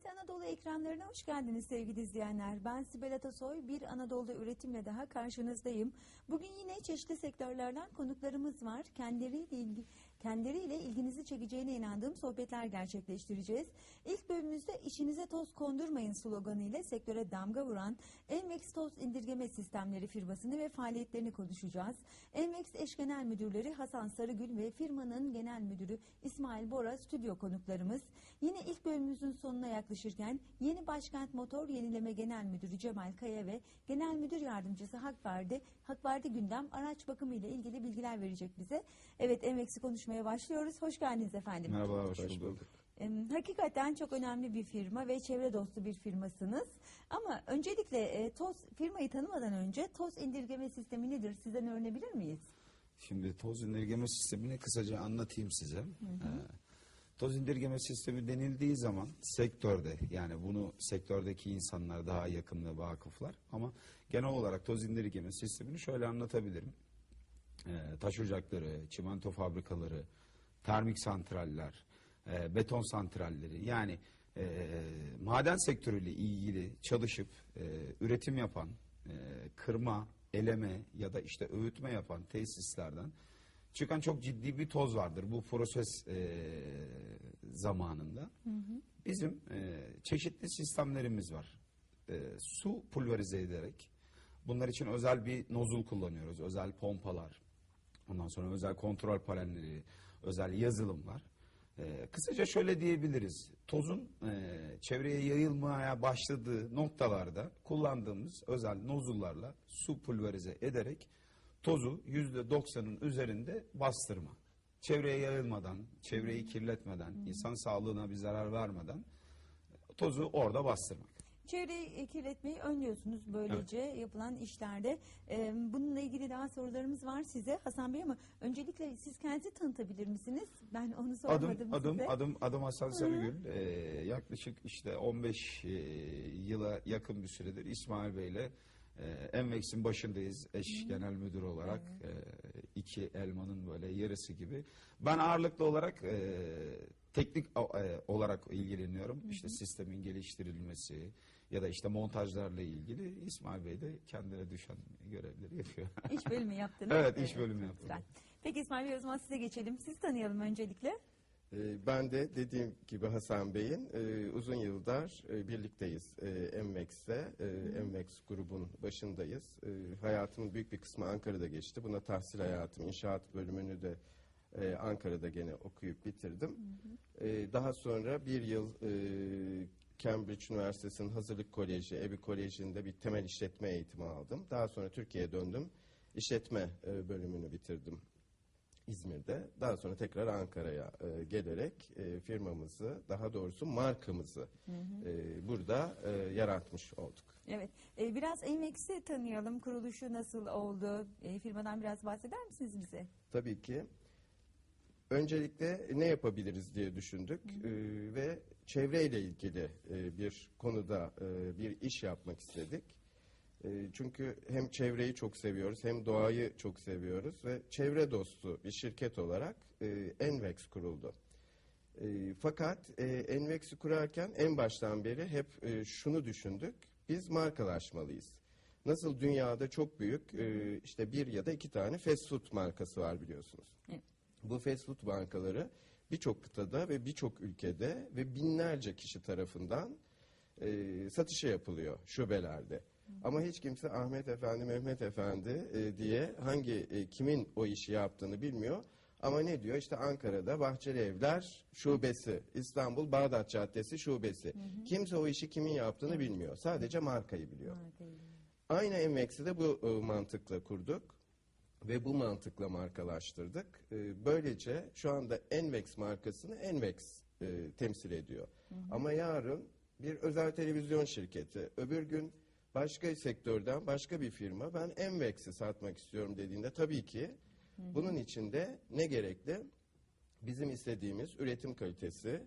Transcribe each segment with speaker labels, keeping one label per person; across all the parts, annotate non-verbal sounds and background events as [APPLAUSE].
Speaker 1: TRT Anadolu ekranlarına hoş geldiniz sevgili izleyenler. Ben Sibel Atasoy, bir Anadolu üretimle daha karşınızdayım. Bugün yine çeşitli sektörlerden konuklarımız var. Kendileriyle, ilgi, kendileriyle ilginizi çekeceğine inandığım sohbetler gerçekleştireceğiz. İlk bölümümüzde işinize toz kondurmayın sloganı ile sektöre damga vuran Envex Toz İndirgeme Sistemleri firmasını ve faaliyetlerini konuşacağız. Envex eş genel müdürleri Hasan Sarıgül ve firmanın genel müdürü İsmail Bora stüdyo konuklarımız. Yine ilk bölümümüzün sonuna yaklaşırken Yeni Başkent Motor Yenileme Genel Müdürü Cemal Kaya ve Genel Müdür Yardımcısı Hakverdi, Hakverdi Gündem araç bakımı ile ilgili bilgiler verecek bize. Evet Envex'i konuşmaya başlıyoruz. Hoş geldiniz efendim.
Speaker 2: Merhabalar, hoş, bulduk.
Speaker 1: Em, Hakikaten çok önemli bir firma ve çevre dostu bir firmasınız. Ama öncelikle e, toz firmayı tanımadan önce toz indirgeme sistemi nedir? Sizden öğrenebilir miyiz?
Speaker 2: Şimdi toz indirgeme sistemini kısaca anlatayım size. Ee, toz indirgeme sistemi denildiği zaman sektörde yani bunu sektördeki insanlar daha yakın ve vakıflar ama genel olarak toz indirgeme sistemini şöyle anlatabilirim. Ee, taş ocakları, çimento fabrikaları, termik santraller, e, beton santralleri yani e, maden sektörüyle ilgili çalışıp e, üretim yapan, e, kırma, eleme ya da işte öğütme yapan tesislerden çıkan çok ciddi bir toz vardır bu proses e, zamanında. Bizim e, çeşitli sistemlerimiz var. E, su pulverize ederek bunlar için özel bir nozul kullanıyoruz. Özel pompalar, ondan sonra özel kontrol panelleri, özel yazılımlar. E, kısaca şöyle diyebiliriz. Tozun e, çevreye yayılmaya başladığı noktalarda kullandığımız özel nozullarla su pulverize ederek tozu yüzde doksanın üzerinde bastırma. Çevreye yayılmadan, çevreyi kirletmeden, insan sağlığına bir zarar vermeden tozu orada bastırmak.
Speaker 1: Çevreyi kirletmeyi önlüyorsunuz böylece yapılan işlerde. Ee, bununla ilgili daha sorularımız var size Hasan Bey ama öncelikle siz kendinizi tanıtabilir misiniz? Ben onu sormadım
Speaker 2: Adım adım
Speaker 1: size.
Speaker 2: adım adım Hasan Sarıgül. Ee, yaklaşık işte 15 e, yıla yakın bir süredir İsmail Bey'le e, Envex'in başındayız eş genel müdür olarak e, iki elmanın böyle yarısı gibi. Ben ağırlıklı olarak e, teknik e, olarak ilgileniyorum. İşte sistemin geliştirilmesi ya da işte montajlarla ilgili İsmail Bey de kendine düşen görevleri yapıyor. [LAUGHS]
Speaker 1: İş bölümü yaptınız.
Speaker 2: Evet, iş bölümü yaptım.
Speaker 1: güzel. Peki İsmail Bey o zaman size geçelim. Sizi tanıyalım öncelikle.
Speaker 3: Ee, Ben de dediğim gibi Hasan Bey'in e, uzun yıllar e, birlikteyiz e, Envex'te. E, Envex grubun başındayız. E, hayatımın büyük bir kısmı Ankara'da geçti. Buna tahsil hayatım, inşaat bölümünü de e, Ankara'da gene okuyup bitirdim. E, daha sonra bir yıl e, Cambridge Üniversitesi'nin Hazırlık Koleji, EBİ Koleji'nde bir temel işletme eğitimi aldım. Daha sonra Türkiye'ye döndüm. İşletme e, bölümünü bitirdim. İzmir'de. Daha sonra tekrar Ankara'ya e, gelerek e, firmamızı, daha doğrusu markamızı e, burada e, yaratmış olduk.
Speaker 1: Evet. Biraz Envex'i tanıyalım. Kuruluşu nasıl oldu? Firmadan biraz bahseder misiniz bize?
Speaker 3: Tabii ki. Öncelikle ne yapabiliriz diye düşündük e, ve çevreyle ilgili e, bir konuda e, bir iş yapmak istedik. E, çünkü hem çevreyi çok seviyoruz hem doğayı çok seviyoruz ve çevre dostu bir şirket olarak e, Envex kuruldu. E, fakat e, Envex'i kurarken en baştan beri hep e, şunu düşündük. Biz markalaşmalıyız. Nasıl dünyada çok büyük e, işte bir ya da iki tane fast food markası var biliyorsunuz.
Speaker 1: Evet.
Speaker 3: Bu fast food bankaları birçok kıtada ve birçok ülkede ve binlerce kişi tarafından e, satışa yapılıyor şubelerde. Ama hiç kimse Ahmet Efendi, Mehmet Efendi e, diye hangi e, kimin o işi yaptığını bilmiyor. Ama ne diyor? İşte Ankara'da Bahçeli Evler şubesi, İstanbul Bağdat Caddesi şubesi. Kimse o işi kimin yaptığını bilmiyor. Sadece markayı biliyor. Aynı Envex'i de bu e, mantıkla kurduk ve bu mantıkla markalaştırdık. E, böylece şu anda Envex markasını Envex e, temsil ediyor. Ama yarın bir özel televizyon şirketi, öbür gün başka sektörden başka bir firma ben Envex'i satmak istiyorum dediğinde tabii ki bunun için de ne gerekli? Bizim istediğimiz üretim kalitesi,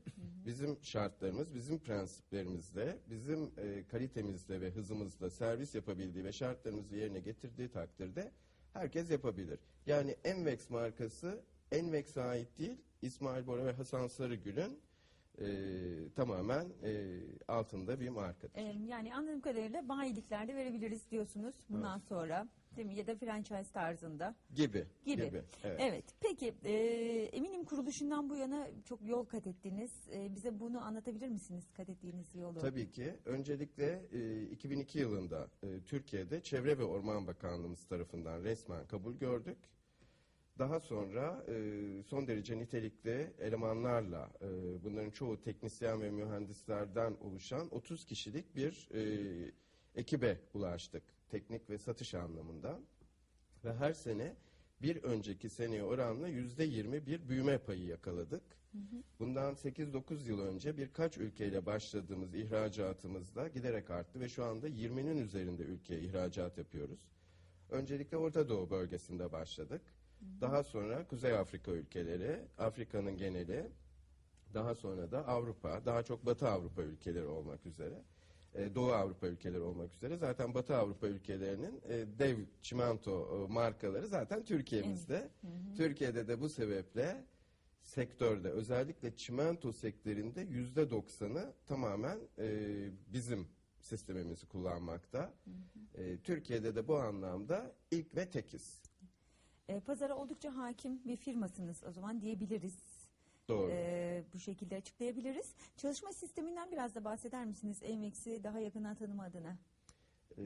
Speaker 3: bizim şartlarımız, bizim prensiplerimizde, bizim e, kalitemizde ve hızımızda servis yapabildiği ve şartlarımızı yerine getirdiği takdirde herkes yapabilir. Yani Envex markası Envex'e ait değil, İsmail Bora ve Hasan Sarıgül'ün e, tamamen e, altında bir markadır.
Speaker 1: Ee, yani anladığım kadarıyla bayiliklerde verebiliriz diyorsunuz bundan sonra. Değil mi? Ya da franchise tarzında
Speaker 3: gibi.
Speaker 1: gibi.
Speaker 3: Evet.
Speaker 1: Evet. Peki e, eminim kuruluşundan bu yana çok yol kat ettiniz. E, bize bunu anlatabilir misiniz kat ettiğiniz yolu?
Speaker 3: Tabii ki. Öncelikle e, 2002 yılında e, Türkiye'de Çevre ve Orman Bakanlığımız tarafından resmen kabul gördük. Daha sonra e, son derece nitelikli elemanlarla, e, bunların çoğu teknisyen ve mühendislerden oluşan 30 kişilik bir e, ekibe ulaştık. Teknik ve satış anlamında. Ve her sene bir önceki seneye oranla yüzde yirmi bir büyüme payı yakaladık. Bundan 8-9 yıl önce birkaç ülkeyle başladığımız ihracatımızda giderek arttı ve şu anda 20'nin üzerinde ülkeye ihracat yapıyoruz. Öncelikle Orta Doğu bölgesinde başladık. Daha sonra Kuzey Afrika ülkeleri, Afrika'nın geneli, daha sonra da Avrupa, daha çok Batı Avrupa ülkeleri olmak üzere, e, Doğu Avrupa ülkeleri olmak üzere. Zaten Batı Avrupa ülkelerinin e, dev çimento e, markaları zaten Türkiye'mizde. Türkiye'de de bu sebeple sektörde özellikle çimento sektöründe yüzde doksanı tamamen e, bizim sistemimizi kullanmakta. E, Türkiye'de de bu anlamda ilk ve tekiz.
Speaker 1: E, pazara oldukça hakim bir firmasınız o zaman diyebiliriz.
Speaker 3: Doğru.
Speaker 1: E, bu şekilde açıklayabiliriz. Çalışma sisteminden biraz da bahseder misiniz? Emex'i daha yakından tanıma adına.
Speaker 3: e,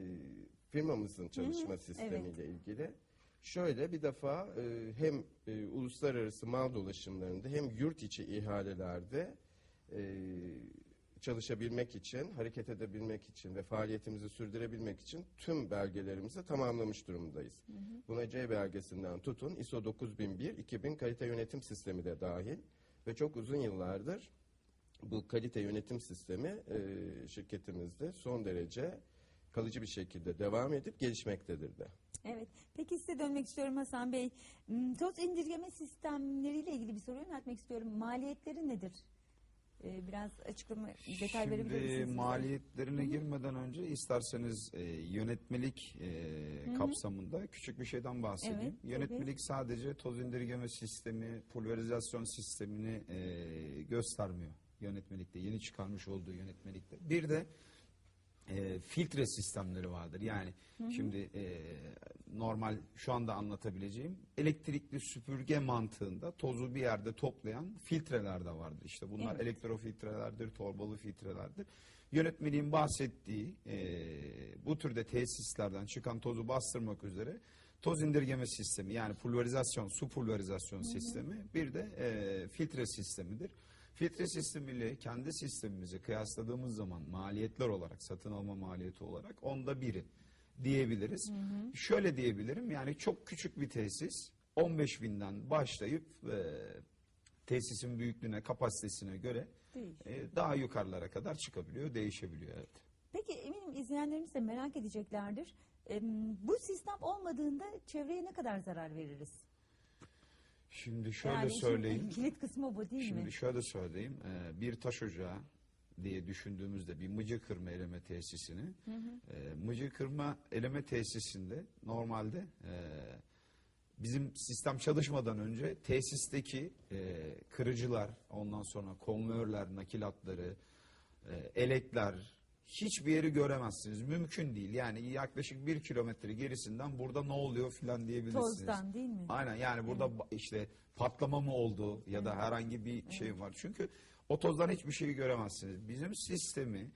Speaker 3: firmamızın çalışma
Speaker 1: Hı hı,
Speaker 3: sistemiyle ilgili. Şöyle bir defa e, hem e, uluslararası mal dolaşımlarında hem yurt içi ihalelerde e, çalışabilmek için, hareket edebilmek için ve faaliyetimizi sürdürebilmek için tüm belgelerimizi tamamlamış durumdayız. Buna C belgesinden tutun ISO 9001-2000 kalite yönetim sistemi de dahil ve çok uzun yıllardır bu kalite yönetim sistemi e, şirketimizde son derece kalıcı bir şekilde devam edip gelişmektedir de.
Speaker 1: Evet. Peki size dönmek istiyorum Hasan Bey. Hmm, Toz indirgeme sistemleriyle ilgili bir soru yöneltmek istiyorum. Maliyetleri nedir? E, biraz açıklama, detay verebilir misiniz?
Speaker 2: Şimdi maliyetlerine girmeden önce isterseniz e, yönetmelik e, kapsamında küçük bir şeyden bahsedeyim.
Speaker 1: Evet, tabii.
Speaker 2: yönetmelik sadece toz indirgeme sistemi, pulverizasyon sistemini e, göstermiyor yönetmelikte. Yeni çıkarmış olduğu yönetmelikte. Bir de e, filtre sistemleri vardır. Yani şimdi e, normal şu anda anlatabileceğim elektrikli süpürge mantığında tozu bir yerde toplayan filtreler de vardır. İşte bunlar
Speaker 1: Evet.
Speaker 2: elektrofiltrelerdir, torbalı filtrelerdir. Yönetmeliğin bahsettiği e, bu türde tesislerden çıkan tozu bastırmak üzere toz indirgeme sistemi yani pulverizasyon, su pulverizasyon sistemi bir de e, filtre sistemidir. Filtre sistemiyle kendi sistemimizi kıyasladığımız zaman maliyetler olarak, satın alma maliyeti olarak onda biri diyebiliriz. Şöyle diyebilirim yani çok küçük bir tesis 15 binden başlayıp e, tesisin büyüklüğüne, kapasitesine göre e, daha yukarılara kadar çıkabiliyor, değişebiliyor. Evet.
Speaker 1: Peki eminim izleyenlerimiz de merak edeceklerdir. E, bu sistem olmadığında çevreye ne kadar zarar veririz?
Speaker 2: Şimdi şöyle
Speaker 1: Yani
Speaker 2: söyleyeyim. [LAUGHS]
Speaker 1: Kilit kısmı bu değil
Speaker 2: Şimdi
Speaker 1: mi?
Speaker 2: şöyle söyleyeyim. Ee, bir taş ocağı diye düşündüğümüzde bir mıcı kırma eleme tesisini e, mıcı kırma eleme tesisinde normalde e, bizim sistem çalışmadan önce tesisteki e, kırıcılar ondan sonra konveyörler, nakilatları, e, elekler hiçbir yeri göremezsiniz. Mümkün değil. Yani yaklaşık bir kilometre gerisinden burada ne oluyor filan diyebilirsiniz.
Speaker 1: Tozdan değil mi?
Speaker 2: Aynen yani burada ba- işte patlama mı oldu ya da herhangi bir şey var. Çünkü o tozdan hiçbir şeyi göremezsiniz. Bizim sistemi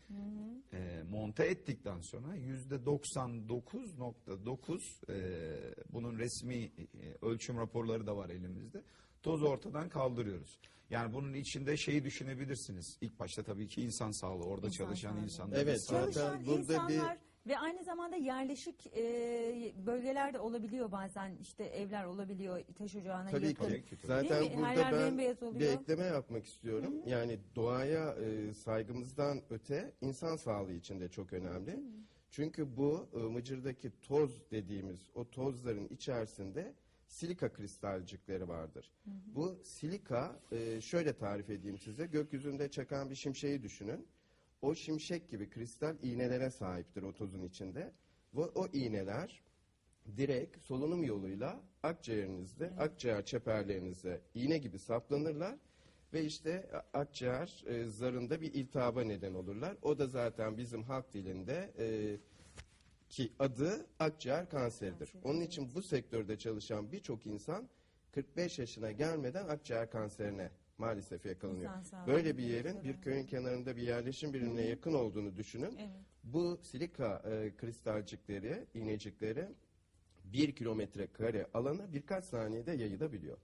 Speaker 2: e, monte ettikten sonra yüzde 99.9 e, bunun resmi e, ölçüm raporları da var elimizde. Tozu ortadan kaldırıyoruz. Yani bunun içinde şeyi düşünebilirsiniz. İlk başta tabii ki insan sağlığı, orada
Speaker 1: İnsan
Speaker 2: çalışan
Speaker 1: sağlığı.
Speaker 2: insanlar.
Speaker 3: Evet, zaten
Speaker 1: Çalışan
Speaker 3: burada bir-
Speaker 1: insanlar ve aynı zamanda yerleşik e, bölgelerde olabiliyor bazen işte evler olabiliyor taş ocağına
Speaker 3: Tabii
Speaker 1: yakın.
Speaker 3: ki.
Speaker 2: Tabii ki, tabii.
Speaker 3: Zaten
Speaker 1: Değil mi? Her
Speaker 3: burada
Speaker 1: yer
Speaker 3: ben
Speaker 1: bembeyaz
Speaker 3: bir ekleme yapmak istiyorum. Yani doğaya e, saygımızdan öte insan sağlığı için de çok önemli. Çünkü bu e, mıcırdaki toz dediğimiz o tozların içerisinde silika kristalcikleri vardır. Bu silika e, şöyle tarif edeyim size. Gökyüzünde çakan bir şimşeği düşünün. O şimşek gibi kristal iğnelere sahiptir o tozun içinde. Ve o iğneler direkt solunum yoluyla akciğerinizde, akciğer çeperlerinize iğne gibi saplanırlar ve işte akciğer e, zarında bir iltihaba neden olurlar. O da zaten bizim halk dilinde e, ki adı akciğer kanseridir.
Speaker 1: Kanseri,
Speaker 3: Onun için bu sektörde çalışan birçok insan 45 yaşına gelmeden akciğer kanserine maalesef yakalanıyor. Böyle bir yerin bir köyün kenarında bir yerleşim birimine yakın olduğunu düşünün.
Speaker 1: Evet.
Speaker 3: Bu silika e, kristalcikleri, iğnecikleri bir kilometre kare alana birkaç saniyede yayılabiliyor.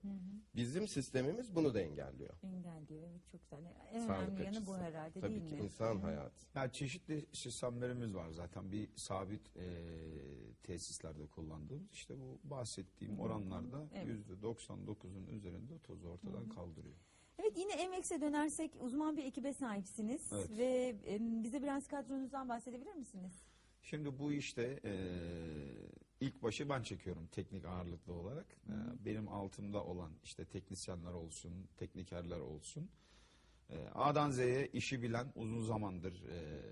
Speaker 3: Bizim sistemimiz bunu da engelliyor.
Speaker 1: Engelliyor. Evet çok güzel. En
Speaker 3: Sağlık
Speaker 1: önemli yanı bu
Speaker 3: açısından.
Speaker 1: herhalde
Speaker 3: Tabii
Speaker 1: değil
Speaker 3: ki
Speaker 1: mi?
Speaker 3: insan hayatı.
Speaker 2: Ya çeşitli sistemlerimiz var zaten bir sabit e, tesislerde kullandığımız işte bu bahsettiğim oranlarda
Speaker 1: Evet.
Speaker 2: yüzde 99'un üzerinde tozu ortadan kaldırıyor.
Speaker 1: Evet yine Emex'e dönersek uzman bir ekibe sahipsiniz
Speaker 2: Evet.
Speaker 1: ve em, bize biraz kadronuzdan bahsedebilir misiniz?
Speaker 2: Şimdi bu işte e, ilk başı ben çekiyorum teknik ağırlıklı olarak. E, benim altımda olan işte teknisyenler olsun, teknikerler olsun. E, A'dan Z'ye işi bilen uzun zamandır e,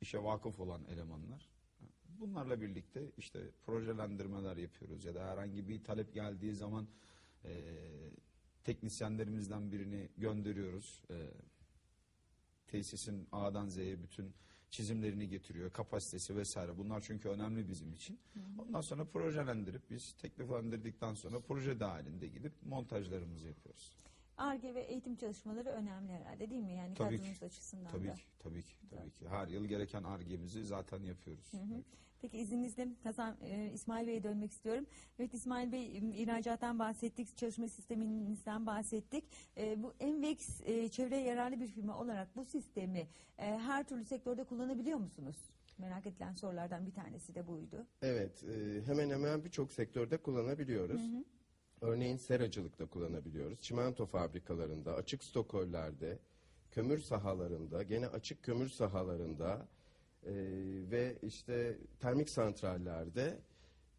Speaker 2: işe vakıf olan elemanlar. Bunlarla birlikte işte projelendirmeler yapıyoruz ya da herhangi bir talep geldiği zaman e, teknisyenlerimizden birini gönderiyoruz. E, tesisin A'dan Z'ye bütün çizimlerini getiriyor, kapasitesi vesaire. Bunlar çünkü önemli bizim için. Ondan sonra projelendirip biz tekliflendirdikten sonra proje dahilinde gidip montajlarımızı yapıyoruz.
Speaker 1: ARGE ve eğitim çalışmaları önemli herhalde değil mi? Yani
Speaker 2: Tabii ki.
Speaker 1: kadronuz açısından
Speaker 2: Tabii
Speaker 1: da.
Speaker 2: ki, tabii ki, tabii ki. Her yıl gereken argemizi zaten yapıyoruz.
Speaker 1: Peki izninizle Hasan e, İsmail Bey'e dönmek istiyorum. Evet İsmail Bey ihracattan bahsettik, çalışma sisteminizden bahsettik. E, bu Envex e, çevreye yararlı bir firma olarak bu sistemi e, her türlü sektörde kullanabiliyor musunuz? Merak edilen sorulardan bir tanesi de buydu.
Speaker 3: Evet, e, hemen hemen birçok sektörde kullanabiliyoruz. Örneğin seracılıkta kullanabiliyoruz. Çimento fabrikalarında, açık stokollerde, kömür sahalarında, gene açık kömür sahalarında e, ve işte termik santrallerde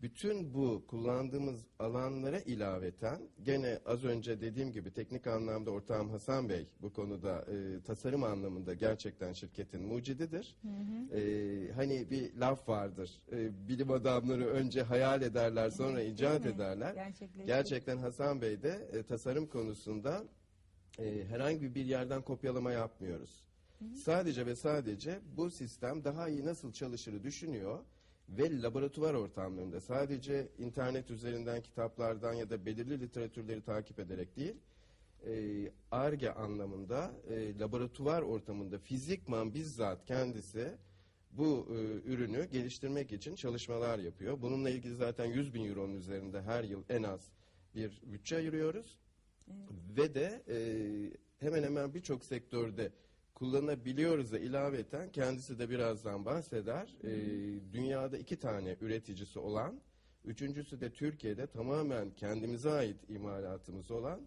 Speaker 3: bütün bu kullandığımız alanlara ilaveten gene az önce dediğim gibi teknik anlamda ortağım Hasan Bey bu konuda e, tasarım anlamında gerçekten şirketin mucididir. E, hani bir laf vardır. E, bilim adamları önce hayal ederler sonra icat ederler. Gerçekten Hasan Bey de e, tasarım konusunda e, herhangi bir yerden kopyalama yapmıyoruz. Sadece ve sadece bu sistem daha iyi nasıl çalışırı düşünüyor ve laboratuvar ortamlarında sadece internet üzerinden kitaplardan ya da belirli literatürleri takip ederek değil, e, ARGE anlamında e, laboratuvar ortamında fizikman bizzat kendisi bu e, ürünü geliştirmek için çalışmalar yapıyor. Bununla ilgili zaten 100 bin euronun üzerinde her yıl en az bir bütçe ayırıyoruz. Ve de e, hemen hemen birçok sektörde kullanabiliyoruz'a ilaveten kendisi de birazdan bahseder. E, dünyada iki tane üreticisi olan, üçüncüsü de Türkiye'de tamamen kendimize ait imalatımız olan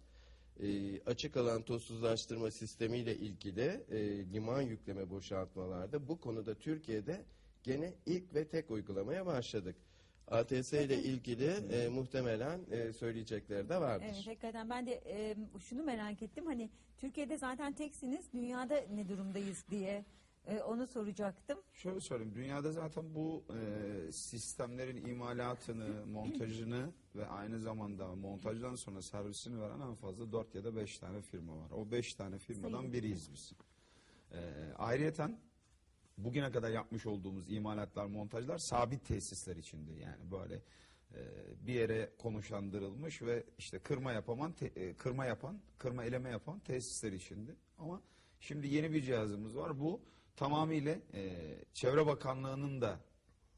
Speaker 3: e, açık alan tozsuzlaştırma sistemiyle ilgili e, liman yükleme boşaltmalarda bu konuda Türkiye'de gene ilk ve tek uygulamaya başladık. ATS ile ilgili e, muhtemelen e, söyleyecekleri de vardır.
Speaker 1: Evet hakikaten ben de e, şunu merak ettim. Hani Türkiye'de zaten teksiniz. Dünyada ne durumdayız diye e, onu soracaktım.
Speaker 2: Şöyle söyleyeyim, dünyada zaten bu e, sistemlerin imalatını, [CLEARS THROAT] montajını ve aynı zamanda montajdan sonra servisini veren en fazla 4 ya da 5 tane firma var. O 5 tane firmadan
Speaker 1: Sayın.
Speaker 2: biriyiz biz. E, ayrıyeten bugüne kadar yapmış olduğumuz imalatlar, montajlar sabit tesisler içindi. Yani böyle e, bir yere konuşlandırılmış ve işte kırma yapaman, te- e, kırma yapan, kırma eleme yapan tesisler içindi. Ama şimdi yeni bir cihazımız var. Bu tamamıyla e, Çevre Bakanlığı'nın da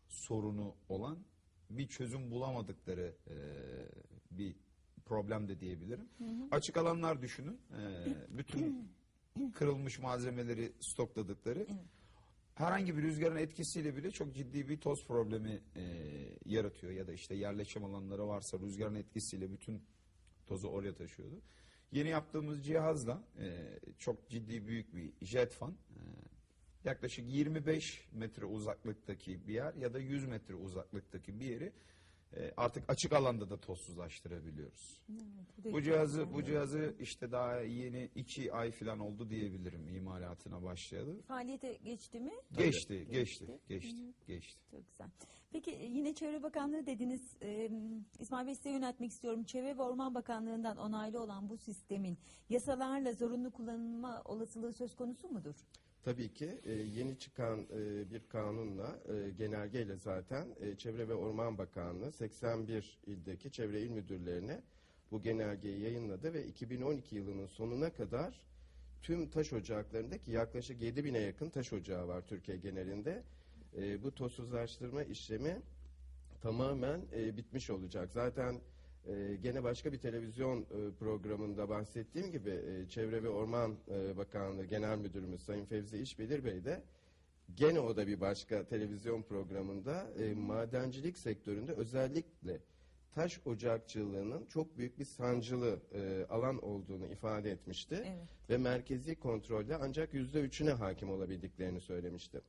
Speaker 2: sorunu olan bir çözüm bulamadıkları e, bir problem de diyebilirim. Açık alanlar düşünün. E, bütün [CLEARS THROAT] kırılmış malzemeleri stokladıkları herhangi bir rüzgarın etkisiyle bile çok ciddi bir toz problemi e, yaratıyor ya da işte yerleşim alanları varsa rüzgarın etkisiyle bütün tozu oraya taşıyordu. Yeni yaptığımız cihazla e, çok ciddi büyük bir jet fan e, yaklaşık 25 metre uzaklıktaki bir yer ya da 100 metre uzaklıktaki bir yeri artık açık alanda da tozsuzlaştırabiliyoruz.
Speaker 1: Evet,
Speaker 2: Bu cihazı bu cihazı işte daha yeni iki ay falan oldu diyebilirim imalatına başlayalı.
Speaker 1: Faaliyete geçti mi?
Speaker 2: Geçti, geçti,
Speaker 1: Geçti.
Speaker 2: geçti, geçti.
Speaker 1: Çok güzel. Peki yine Çevre Bakanlığı dediniz. Ee, İsmail Bey size yöneltmek istiyorum. Çevre ve Orman Bakanlığı'ndan onaylı olan bu sistemin yasalarla zorunlu kullanılma olasılığı söz konusu mudur?
Speaker 3: Tabii ki e, yeni çıkan e, bir kanunla, e, genelgeyle zaten e, Çevre ve Orman Bakanlığı 81 ildeki çevre il müdürlerine bu genelgeyi yayınladı ve 2012 yılının sonuna kadar tüm taş ocaklarındaki yaklaşık 7 bine yakın taş ocağı var Türkiye genelinde. E, bu tozsuzlaştırma işlemi tamamen e, bitmiş olacak. Zaten e, gene başka bir televizyon e, programında bahsettiğim gibi e, Çevre ve Orman e, Bakanlığı Genel Müdürümüz Sayın Fevzi İşbilir Bey de gene o da bir başka televizyon programında e, madencilik sektöründe özellikle taş ocakçılığının çok büyük bir sancılı e, alan olduğunu ifade etmişti
Speaker 1: Evet.
Speaker 3: ve merkezi kontrolde ancak yüzde üçüne hakim olabildiklerini söylemişti.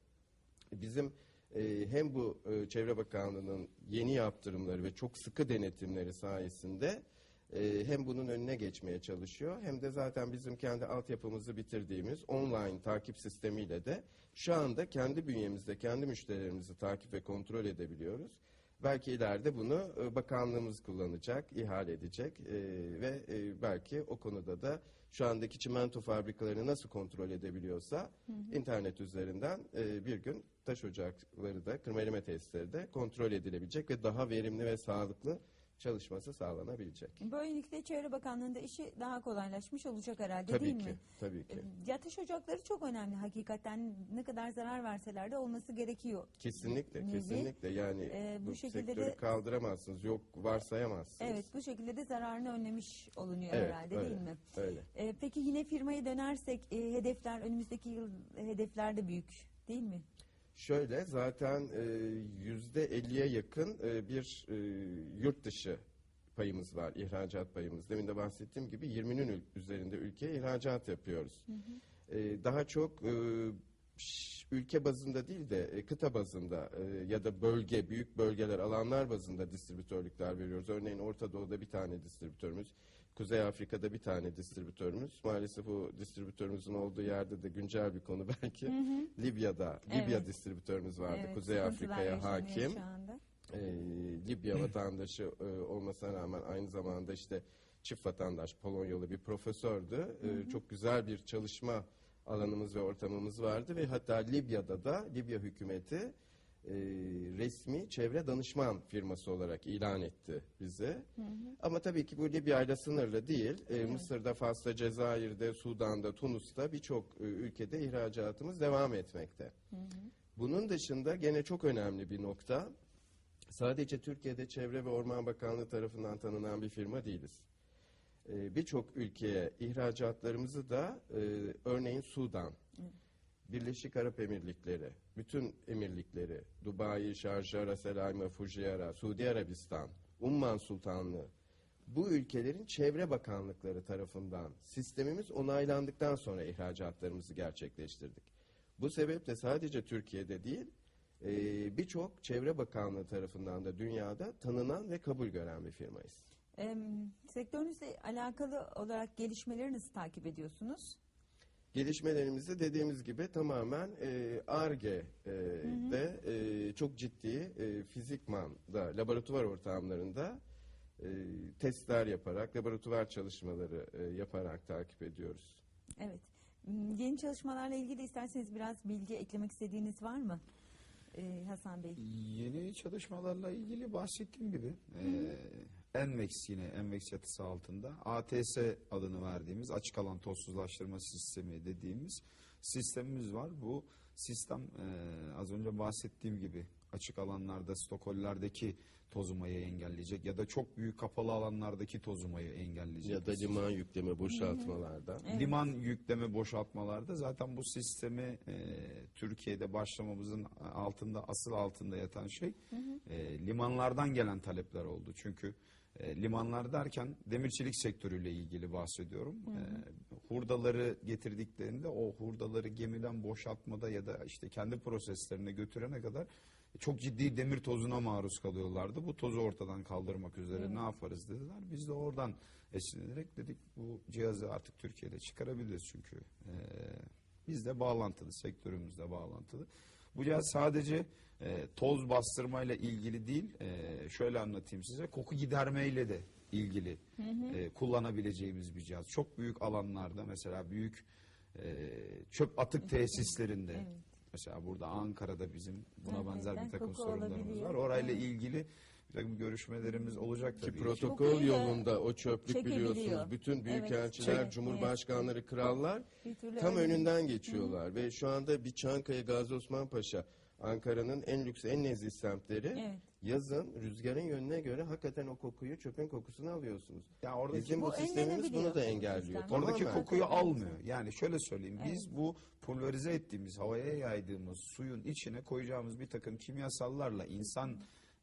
Speaker 3: Bizim e, hem bu e, Çevre Bakanlığı'nın yeni yaptırımları ve çok sıkı denetimleri sayesinde e, hem bunun önüne geçmeye çalışıyor hem de zaten bizim kendi altyapımızı bitirdiğimiz online takip sistemiyle de şu anda kendi bünyemizde kendi müşterilerimizi takip ve kontrol edebiliyoruz. Belki ileride bunu e, bakanlığımız kullanacak, ihale edecek e, ve e, belki o konuda da şu andaki çimento fabrikalarını nasıl kontrol edebiliyorsa internet üzerinden e, bir gün taş ocakları da kırmeleme tesisleri de kontrol edilebilecek ve daha verimli ve sağlıklı çalışması sağlanabilecek.
Speaker 1: Böylelikle Çevre Bakanlığı'nda işi daha kolaylaşmış olacak herhalde
Speaker 3: Tabii
Speaker 1: değil
Speaker 3: ki,
Speaker 1: mi?
Speaker 3: tabii ki.
Speaker 1: E, Yatış ocakları çok önemli hakikaten. Ne kadar zarar verseler de olması gerekiyor.
Speaker 3: Kesinlikle,
Speaker 1: Nevi,
Speaker 3: kesinlikle yani
Speaker 1: e, bu
Speaker 3: bu,
Speaker 1: şekilde
Speaker 3: sektörü
Speaker 1: de-
Speaker 3: kaldıramazsınız, yok varsayamazsınız.
Speaker 1: Evet bu şekilde de zararını önlemiş olunuyor
Speaker 3: Evet,
Speaker 1: herhalde
Speaker 3: öyle,
Speaker 1: değil mi?
Speaker 3: Öyle.
Speaker 1: E, peki yine firmaya dönersek e, hedefler önümüzdeki yıl hedefler de büyük değil mi?
Speaker 3: Şöyle zaten e, yüzde 50'ye yakın e, bir e, yurt dışı payımız var, ihracat payımız. Demin de bahsettiğim gibi 20'nin ül- üzerinde ülkeye ihracat yapıyoruz. E, daha çok ülke bazında değil de kıta bazında ya da bölge, büyük bölgeler, alanlar bazında distribütörlükler veriyoruz. Örneğin Orta Doğu'da bir tane distribütörümüz, Kuzey Afrika'da bir tane distribütörümüz. Maalesef bu distribütörümüzün olduğu yerde de güncel bir konu belki. Libya'da, Libya
Speaker 1: Evet.
Speaker 3: distribütörümüz vardı.
Speaker 1: Evet,
Speaker 3: Kuzey Afrika'ya hakim.
Speaker 1: Şu anda.
Speaker 3: Ee, Libya vatandaşı e, olmasına rağmen aynı zamanda işte çift vatandaş Polonyalı bir profesördü. Ee, çok güzel bir çalışma alanımız ve ortamımız vardı ve hatta Libya'da da Libya hükümeti e, resmi çevre danışman firması olarak ilan etti bizi. Ama tabii ki bu Libya ile sınırlı değil. Ee, Mısır'da, Fas'ta, Cezayir'de, Sudan'da, Tunus'ta birçok e, ülkede ihracatımız devam etmekte. Bunun dışında gene çok önemli bir nokta. Sadece Türkiye'de Çevre ve Orman Bakanlığı tarafından tanınan bir firma değiliz. Ee, Birçok ülkeye ihracatlarımızı da e, örneğin Sudan, Birleşik Arap Emirlikleri, bütün emirlikleri, Dubai, Şarjara, Selaime, Fujiara, Suudi Arabistan, Umman Sultanlığı, bu ülkelerin çevre bakanlıkları tarafından sistemimiz onaylandıktan sonra ihracatlarımızı gerçekleştirdik. Bu sebeple sadece Türkiye'de değil, e, birçok çevre bakanlığı tarafından da dünyada tanınan ve kabul gören bir firmayız.
Speaker 1: E, sektörünüzle alakalı olarak gelişmeleri nasıl takip ediyorsunuz?
Speaker 3: Gelişmelerimizi dediğimiz gibi tamamen e, ARGE'de e, çok ciddi e, fizikmanda, laboratuvar ortamlarında e, testler yaparak, laboratuvar çalışmaları e, yaparak takip ediyoruz.
Speaker 1: Evet. Yeni çalışmalarla ilgili isterseniz biraz bilgi eklemek istediğiniz var mı? E, Hasan Bey.
Speaker 2: Yeni çalışmalarla ilgili bahsettiğim gibi e, Envex yine Envex yatısı altında ATS adını verdiğimiz açık alan tozsuzlaştırma sistemi dediğimiz sistemimiz var. Bu sistem e, az önce bahsettiğim gibi açık alanlarda stokollerdeki tozumayı engelleyecek ya da çok büyük kapalı alanlardaki tozumayı engelleyecek.
Speaker 3: Ya da liman yükleme boşaltmalarda.
Speaker 1: Evet.
Speaker 2: Liman yükleme boşaltmalarda zaten bu sistemi e, Türkiye'de başlamamızın altında asıl altında yatan şey e, limanlardan gelen talepler oldu. Çünkü E, limanlar derken demirçilik sektörüyle ilgili bahsediyorum. E, hurdaları getirdiklerinde o hurdaları gemiden boşaltmada ya da işte kendi proseslerine götürene kadar çok ciddi demir tozuna maruz kalıyorlardı. Bu tozu ortadan kaldırmak üzere ne yaparız dediler. Biz de oradan esinlenerek dedik bu cihazı artık Türkiye'de çıkarabiliriz çünkü e, bizde bağlantılı, sektörümüzde bağlantılı. Bu cihaz sadece e, toz bastırmayla ilgili değil, e, şöyle anlatayım size, koku gidermeyle de ilgili e, kullanabileceğimiz bir cihaz. Çok büyük alanlarda mesela büyük e, çöp atık tesislerinde,
Speaker 1: Evet.
Speaker 2: Mesela burada Ankara'da bizim buna
Speaker 1: Evet,
Speaker 2: benzer
Speaker 1: evet.
Speaker 2: bir takım sorunlarımız
Speaker 1: olabiliyor.
Speaker 2: var. Orayla
Speaker 1: Evet.
Speaker 2: ilgili bir takım görüşmelerimiz olacak
Speaker 3: Ki
Speaker 2: tabii. ki.
Speaker 3: protokol
Speaker 1: Kokuyu da
Speaker 3: yolunda o çöplük biliyorsunuz bütün
Speaker 1: Evet,
Speaker 3: büyükelçiler,
Speaker 1: çek-
Speaker 3: cumhurbaşkanları, krallar
Speaker 1: Bir türlü
Speaker 3: tam
Speaker 1: öyle-
Speaker 3: önünden geçiyorlar ve şu anda bir Çankaya Gazi Osman Paşa Ankara'nın en lüks en nezih semtleri
Speaker 1: Evet.
Speaker 3: Yazın rüzgarın yönüne göre hakikaten o kokuyu çöpün kokusunu alıyorsunuz.
Speaker 2: Ya oradaki
Speaker 3: Bizim bu,
Speaker 1: Bu
Speaker 3: sistemimiz bunu da engelliyor.
Speaker 1: Sistem.
Speaker 2: Oradaki
Speaker 3: Tamamen.
Speaker 2: kokuyu
Speaker 1: Evet.
Speaker 2: almıyor. Yani şöyle söyleyeyim. Biz bu pulverize ettiğimiz, havaya yaydığımız suyun içine koyacağımız bir takım kimyasallarla insan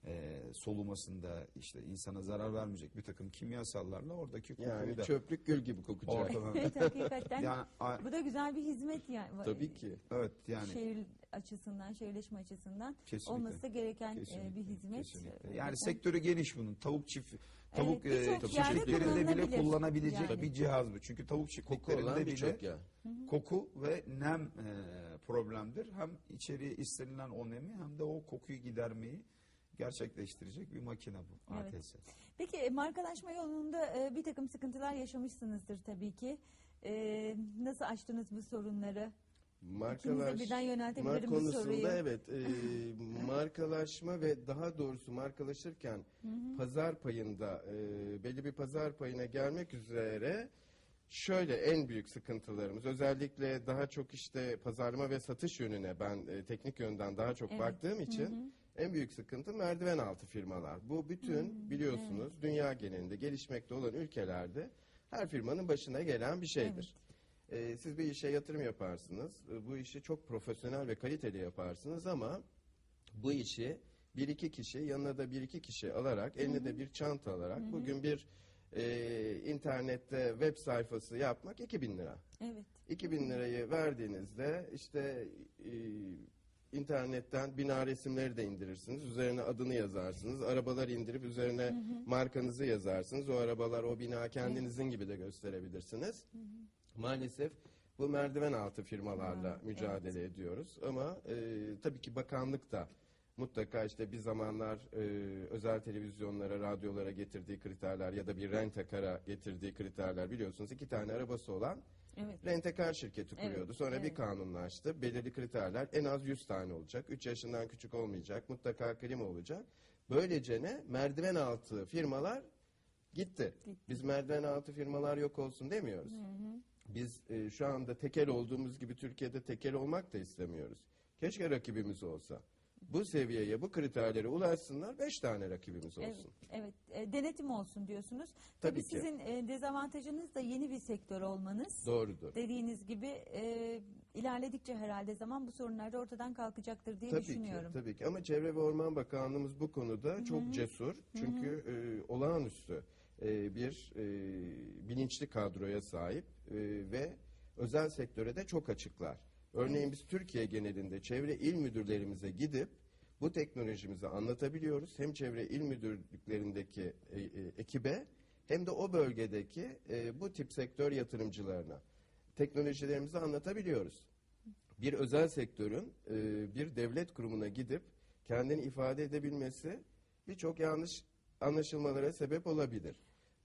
Speaker 2: e, solumasında işte insana zarar vermeyecek bir takım kimyasallarla oradaki kokuyu
Speaker 3: Yani
Speaker 2: da
Speaker 3: çöplük gül gibi kokacak.
Speaker 1: Evet hakikaten.
Speaker 2: yani,
Speaker 1: Bu da güzel bir hizmet yani.
Speaker 3: Tabii ki.
Speaker 2: evet yani
Speaker 1: Şehir açısından, şehirleşme açısından
Speaker 2: Kesinlikle.
Speaker 1: olması da gereken e,
Speaker 2: Kesinlikle,
Speaker 1: bir hizmet.
Speaker 2: kesinlikle.
Speaker 1: E,
Speaker 2: Yani
Speaker 1: o-
Speaker 2: sektörü geniş bunun. Tavuk çift tavuk
Speaker 1: Evet,
Speaker 2: e, çiftliklerinde bile kullanabilecek
Speaker 1: Yani.
Speaker 2: bir cihaz bu. Çünkü tavuk çiftliklerinde bile
Speaker 3: ya.
Speaker 2: koku ve nem e, problemdir. Hem içeriye istenilen o nemi hem de o kokuyu gidermeyi gerçekleştirecek bir makine bu.
Speaker 1: Evet.
Speaker 2: ATS.
Speaker 1: Peki e, markalaşma yolunda e, bir takım sıkıntılar yaşamışsınızdır tabii ki. E, nasıl aştınız bu sorunları? İkinize birden yöneltebilirim bu
Speaker 3: konusunda
Speaker 1: soruyu.
Speaker 3: evet e, markalaşma ve daha doğrusu markalaşırken pazar payında e, belli bir pazar payına gelmek üzere şöyle en büyük sıkıntılarımız özellikle daha çok işte pazarlama ve satış yönüne ben e, teknik yönden daha çok
Speaker 1: Evet.
Speaker 3: baktığım için en büyük sıkıntı merdiven altı firmalar. Bu bütün biliyorsunuz dünya genelinde gelişmekte olan ülkelerde her firmanın başına gelen bir şeydir. Ee, siz bir işe yatırım yaparsınız. Ee, Bu işi çok profesyonel ve kaliteli yaparsınız ama bu işi bir iki kişi yanına da bir iki kişi alarak eline de bir çanta alarak bugün bir e, internette web sayfası yapmak 2000 lira.
Speaker 1: Evet.
Speaker 3: 2000 lirayı verdiğinizde işte e, internetten bina resimleri de indirirsiniz. Üzerine adını yazarsınız. Arabalar indirip üzerine markanızı yazarsınız. O arabalar o bina kendinizin gibi de gösterebilirsiniz. Maalesef bu merdiven altı firmalarla
Speaker 1: Ha,
Speaker 3: mücadele ediyoruz. Ama e, tabii ki bakanlık da mutlaka işte bir zamanlar e, özel televizyonlara, radyolara getirdiği kriterler ya da bir rentekara getirdiği kriterler biliyorsunuz iki tane arabası olan
Speaker 1: Evet.
Speaker 3: rentekar şirketi
Speaker 1: Evet,
Speaker 3: kuruyordu. Sonra bir
Speaker 1: evet.
Speaker 3: kanunlaştı. Belirli kriterler en az 100 tane olacak. 3 yaşından küçük olmayacak. Mutlaka klima olacak. Böylece ne? Merdiven altı firmalar gitti.
Speaker 1: Gitti.
Speaker 3: Biz merdiven altı firmalar yok olsun demiyoruz. Biz e, şu anda tekel olduğumuz gibi Türkiye'de tekel olmak da istemiyoruz. Keşke rakibimiz olsa. Bu seviyeye, bu kriterlere ulaşsınlar, beş tane rakibimiz
Speaker 1: Evet,
Speaker 3: olsun.
Speaker 1: evet. E, denetim olsun diyorsunuz.
Speaker 3: Tabii
Speaker 1: Tabii
Speaker 3: ki.
Speaker 1: sizin e, dezavantajınız da yeni bir sektör olmanız.
Speaker 3: Doğrudur.
Speaker 1: Dediğiniz gibi e, ilerledikçe herhalde zaman bu sorunlar da ortadan kalkacaktır diye
Speaker 3: Tabii
Speaker 1: düşünüyorum.
Speaker 3: ki, tabii ki. Ama Çevre ve Orman Bakanlığımız bu konuda çok cesur. Çünkü e, olağanüstü e, bir e, bilinçli kadroya sahip e, ve özel sektöre de çok açıklar. Örneğin biz Türkiye genelinde çevre il müdürlerimize gidip bu teknolojimizi anlatabiliyoruz. Hem çevre il müdürlüklerindeki e, e, ekibe hem de o bölgedeki e, bu tip sektör yatırımcılarına teknolojilerimizi anlatabiliyoruz bir özel sektörün bir devlet kurumuna gidip kendini ifade edebilmesi birçok yanlış anlaşılmalara sebep olabilir.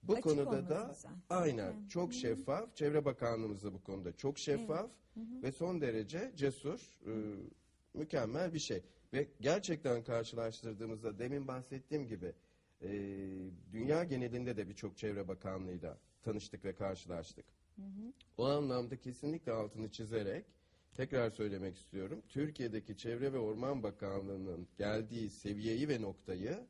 Speaker 3: Bu
Speaker 1: Açık
Speaker 3: konuda da
Speaker 1: güzel.
Speaker 3: aynen çok şeffaf. Çevre Bakanlığımız da bu konuda çok şeffaf ve son derece cesur, e, mükemmel bir şey. Ve gerçekten karşılaştırdığımızda demin bahsettiğim gibi e, dünya genelinde de birçok Çevre Bakanlığı'yla tanıştık ve karşılaştık. O anlamda kesinlikle altını çizerek tekrar söylemek istiyorum. Türkiye'deki Çevre ve Orman Bakanlığı'nın geldiği seviyeyi ve noktayı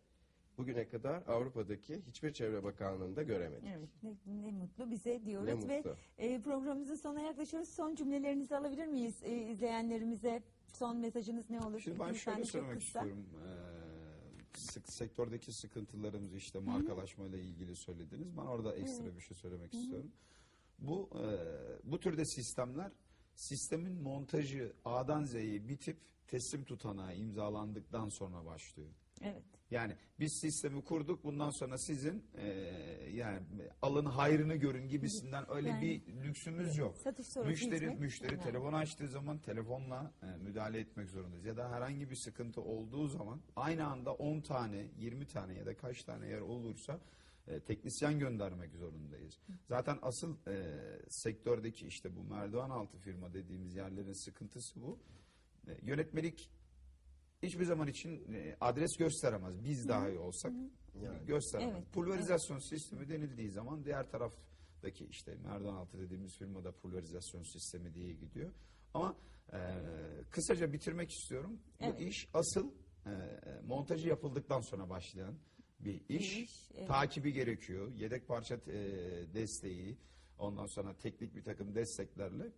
Speaker 3: bugüne kadar Avrupa'daki hiçbir Çevre Bakanlığı'nda göremedik.
Speaker 1: Evet, ne, ne mutlu bize diyoruz
Speaker 3: Ne
Speaker 1: ve
Speaker 3: mutlu.
Speaker 1: e, programımızın sonuna yaklaşıyoruz. Son cümlelerinizi alabilir miyiz e, izleyenlerimize? Son mesajınız ne olur?
Speaker 2: Şimdi ben
Speaker 1: Lütfen
Speaker 2: şöyle
Speaker 1: çok
Speaker 2: söylemek
Speaker 1: kısa.
Speaker 2: istiyorum. Ee, sık, sektördeki sıkıntılarımız işte markalaşmayla ilgili söylediniz. Ben orada ekstra bir şey söylemek istiyorum. Bu e, bu türde sistemler sistemin montajı A'dan Z'ye bitip teslim tutanağı imzalandıktan sonra başlıyor.
Speaker 1: Evet.
Speaker 2: Yani biz sistemi kurduk bundan sonra sizin e, yani alın hayrını görün gibisinden öyle
Speaker 1: Yani-
Speaker 2: bir lüksümüz yok.
Speaker 1: Satış
Speaker 2: Müşteri
Speaker 1: hizmet
Speaker 2: müşteri
Speaker 1: önemli.
Speaker 2: telefon açtığı zaman telefonla e, müdahale etmek zorundayız. Ya da herhangi bir sıkıntı olduğu zaman aynı anda 10 tane, 20 tane ya da kaç tane yer olursa e, teknisyen göndermek zorundayız. Zaten asıl e, sektördeki işte bu merdiven altı firma dediğimiz yerlerin sıkıntısı bu. E, yönetmelik hiçbir zaman için e, adres gösteremez. Biz daha iyi olsak
Speaker 3: Yani.
Speaker 2: gösteremez.
Speaker 1: Evet,
Speaker 2: Pulverizasyon sistemi denildiği zaman diğer taraftaki işte merdiven altı dediğimiz firmada pulverizasyon sistemi diye gidiyor. Ama e, kısaca bitirmek istiyorum.
Speaker 1: Evet.
Speaker 2: Bu iş asıl e, montajı yapıldıktan sonra başlayan bir iş.
Speaker 1: iş, evet.
Speaker 2: Takibi gerekiyor. Yedek parça e, desteği, ondan sonra teknik bir takım desteklerle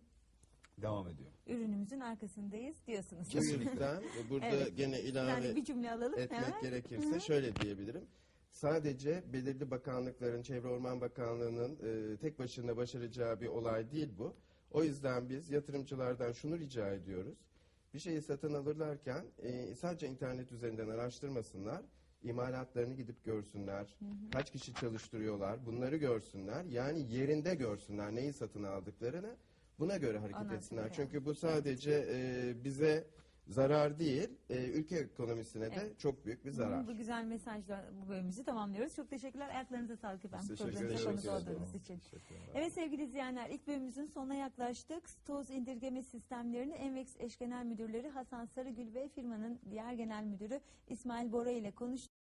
Speaker 2: devam ediyor.
Speaker 1: Ürünümüzün arkasındayız diyorsunuz.
Speaker 3: Yüzden burada
Speaker 1: Evet.
Speaker 3: gene ilave
Speaker 1: Yani bir cümle alalım
Speaker 3: etmek
Speaker 1: hemen.
Speaker 3: gerekirse şöyle diyebilirim. Sadece belirli bakanlıkların, Çevre Orman Bakanlığı'nın e, tek başına başaracağı bir olay değil bu. O yüzden biz yatırımcılardan şunu rica ediyoruz. Bir şeyi satın alırlarken e, sadece internet üzerinden araştırmasınlar. İmalatlarını gidip görsünler. Kaç kişi çalıştırıyorlar bunları görsünler. Yani yerinde görsünler neyi satın aldıklarını. Buna göre hareket
Speaker 1: Ondan
Speaker 3: etsinler. Çünkü bu sadece e, bize zarar değil, e, ülke ekonomisine de
Speaker 1: Evet.
Speaker 3: çok büyük bir zarar.
Speaker 1: Bu güzel mesajla bu bölümümüzü tamamlıyoruz. Çok teşekkürler. Ayaklarınıza sağlık efendim. Programımıza konuk olduğunuz için. Evet sevgili izleyenler ilk bölümümüzün sonuna yaklaştık. Toz indirgeme sistemlerini Envex eş genel müdürleri Hasan Sarıgül ve firmanın diğer genel müdürü İsmail Bora ile konuştuk.